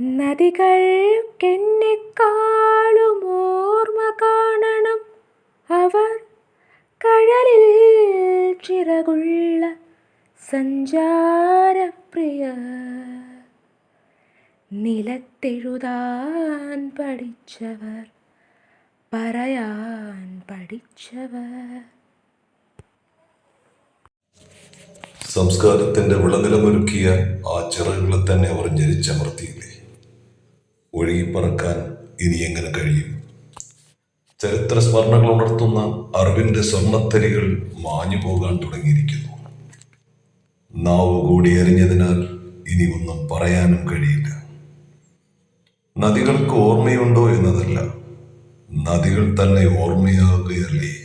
നദികൾക്കെന്നെക്കാളും ഓർമ്മ കാണണം അവർ കഴലിൽ ചിറകുള്ള സഞ്ചാരപ്രിയ. നിലത്തെഴുതാൻ പഠിച്ചവർ പറയാൻ പഠിച്ചവർ. സംസ്കാരത്തിന്റെ വിളനിലമൊരുക്കിയ ആ ചിറകുകളെ തന്നെ അവർ ഞെരിച്ചമർത്തിയില്ലേ? ഒഴുകിപ്പറക്കാൻ ഇനി എങ്ങനെ കഴിയും? ചരിത്ര സ്മരണകൾ ഉണർത്തുന്ന അറിവിന്റെ സ്വർണത്തരികൾ മാഞ്ഞു പോകാൻ തുടങ്ങിയിരിക്കുന്നു. നാവ് കൂടി എറിഞ്ഞതിനാൽ ഇനി ഒന്നും പറയാനും കഴിയില്ല. നദികൾക്ക് ഓർമ്മയുണ്ടോ എന്നതല്ല. നദികൾ തന്നെ ഓർമ്മയാകുകയല്ലേ?